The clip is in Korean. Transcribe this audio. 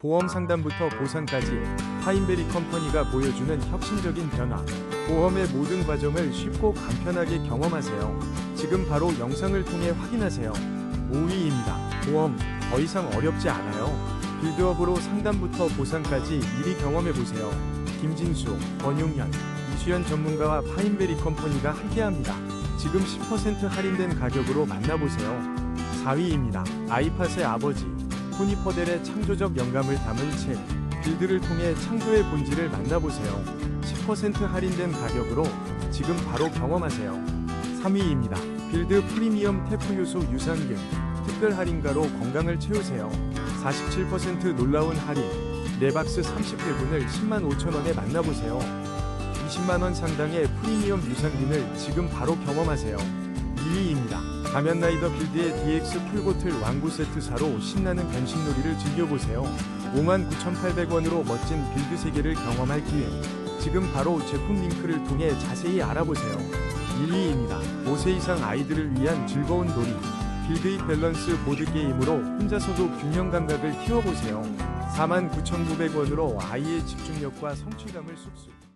보험 상담부터 보상까지 파인베리 컴퍼니가 보여주는 혁신적인 변화. 보험의 모든 과정을 쉽고 간편하게 경험하세요. 지금 바로 영상을 통해 확인하세요. 5위입니다. 보험 더 이상 어렵지 않아요. 빌드업으로 상담부터 보상까지 미리 경험해보세요. 김진수, 권용현, 이수연 전문가와 파인베리 컴퍼니가 함께합니다. 지금 10% 할인된 가격으로 만나보세요. 4위입니다. 아이팟의 아버지, 토니 퍼델의 창조적 영감을 담은 책, 빌드를 통해 창조의 본질을 만나보세요. 10% 할인된 가격으로 지금 바로 경험하세요. 3위입니다. 빌드 프리미엄 태프 효소 유산균, 특별 할인가로 건강을 채우세요. 47% 놀라운 할인, 네 박스 30회분을 10만 5천 원에 만나보세요. 20만 원 상당의 프리미엄 유산균을 지금 바로 경험하세요. 2위입니다. 가면라이더 빌드의 DX 풀보틀 왕구 세트 사로 신나는 변신놀이를 즐겨보세요. 59,800원으로 멋진 빌드 세계를 경험할 기회. 지금 바로 제품 링크를 통해 자세히 알아보세요. 1위입니다. 5세 이상 아이들을 위한 즐거운 놀이. 빌드의 밸런스 보드게임으로 혼자서도 균형 감각을 키워보세요. 49,900원으로 아이의 집중력과 성취감을 쑥쑥.